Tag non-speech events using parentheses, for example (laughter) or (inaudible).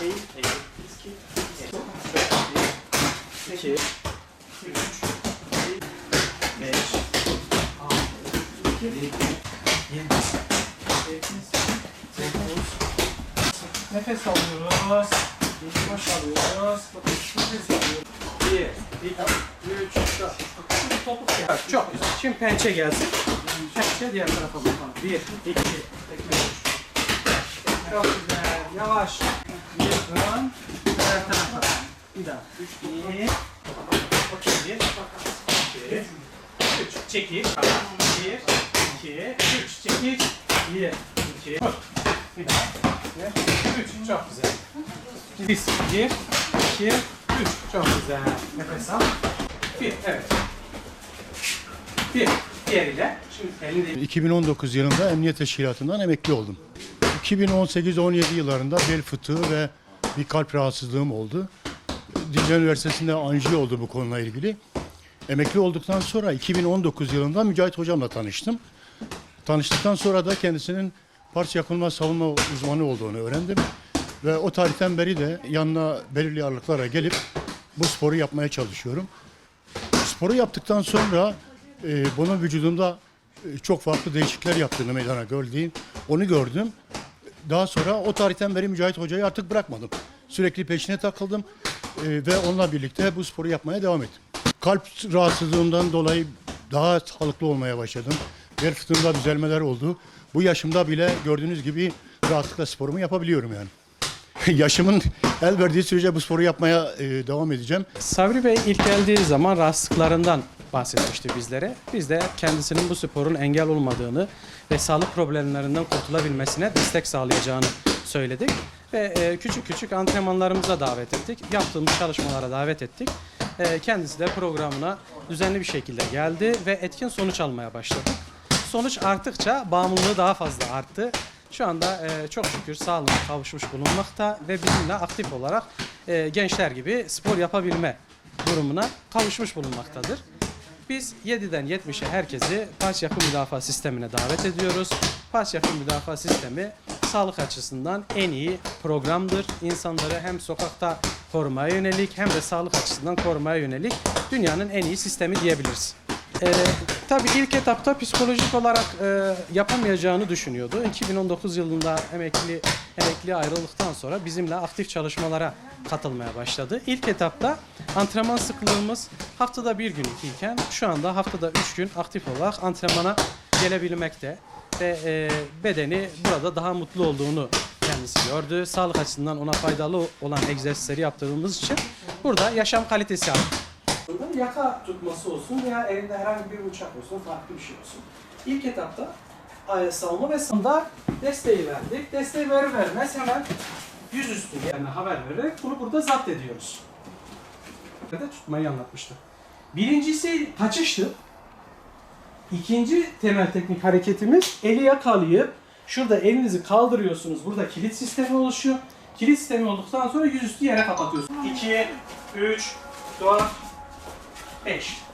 Eğil. İki. Üç. Beş. Altı. Yedi. Sekiz. Nefes alıyoruz. Boş alıyoruz. Bakın nefes alıyoruz. Bir, iki, üç, dört. Şimdi topuk gel. Çok güzel. Şimdi pençe gelsin. Pençe diğer tarafa bakalım. Bir, iki, üç. Çok güzel. Yavaş. Bir ön. Diğer tarafa. Bir daha. Bir. Okey. Bir. İki. Üç. Çekil. Bir. iki, Üç. Çekil. Bir. iki. Üç. Çok güzel. Biz. Bir. iki, Üç. Çok güzel. Nefes al. Bir. Evet. Bir. Diğeriyle. Şimdi elini 2019 yılında Emniyet Teşkilatı'ndan emekli oldum. 2018-17 yıllarında bel fıtığı ve bir kalp rahatsızlığım oldu. Dicle Üniversitesi'nde anjiyo oldu bu konuyla ilgili. Emekli olduktan sonra 2019 yılında Mücahit Hocam'la tanıştım. Tanıştıktan sonra da kendisinin parça yakılma savunma uzmanı olduğunu öğrendim. Ve o tarihten beri de yanına belirli ağırlıklara gelip bu sporu yapmaya çalışıyorum. Sporu yaptıktan sonra e, bunun vücudumda e, çok farklı değişiklikler yaptığını meydana gördüğüm, onu gördüm. Daha sonra o tarihten beri Mücahit Hoca'yı artık bırakmadım. Sürekli peşine takıldım e, ve onunla birlikte bu sporu yapmaya devam ettim. Kalp rahatsızlığımdan dolayı daha sağlıklı olmaya başladım. Bel fıtığımda düzelmeler oldu. Bu yaşımda bile gördüğünüz gibi rahatlıkla sporumu yapabiliyorum yani. (laughs) Yaşımın el verdiği sürece bu sporu yapmaya e, devam edeceğim. Sabri Bey ilk geldiği zaman rahatsızlıklarından bahsetmişti bizlere. Biz de kendisinin bu sporun engel olmadığını ve sağlık problemlerinden kurtulabilmesine destek sağlayacağını söyledik. Ve e, küçük küçük antrenmanlarımıza davet ettik. Yaptığımız çalışmalara davet ettik. E, kendisi de programına düzenli bir şekilde geldi ve etkin sonuç almaya başladı. Sonuç arttıkça bağımlılığı daha fazla arttı. Şu anda e, çok şükür sağlığına kavuşmuş bulunmakta ve bizimle aktif olarak e, gençler gibi spor yapabilme durumuna kavuşmuş bulunmaktadır. Biz 7'den 70'e herkesi Paç Yakın Müdafaa Sistemi'ne davet ediyoruz. Paç Yakın Müdafaa Sistemi sağlık açısından en iyi programdır. İnsanları hem sokakta korumaya yönelik hem de sağlık açısından korumaya yönelik dünyanın en iyi sistemi diyebiliriz. Ee, tabii ilk etapta psikolojik olarak e, yapamayacağını düşünüyordu. 2019 yılında emekli emekli ayrıldıktan sonra bizimle aktif çalışmalara katılmaya başladı. İlk etapta antrenman sıklığımız haftada bir gün iken şu anda haftada üç gün aktif olarak antrenmana gelebilmekte ve e, bedeni burada daha mutlu olduğunu kendisi gördü. Sağlık açısından ona faydalı olan egzersizleri yaptığımız için burada yaşam kalitesi arttı. Yaka tutması olsun veya elinde herhangi bir uçak olsun, farklı bir şey olsun. İlk etapta e, savunma ve savunma desteği verdik. Desteği verir vermez hemen yüzüstü yerine haber vererek bunu burada zapt ediyoruz. de tutmayı anlatmıştı. Birincisi kaçıştı. İkinci temel teknik hareketimiz eli yakalayıp şurada elinizi kaldırıyorsunuz. Burada kilit sistemi oluşuyor. Kilit sistemi olduktan sonra yüzüstü yere kapatıyorsunuz. 2, 3, 4, peste.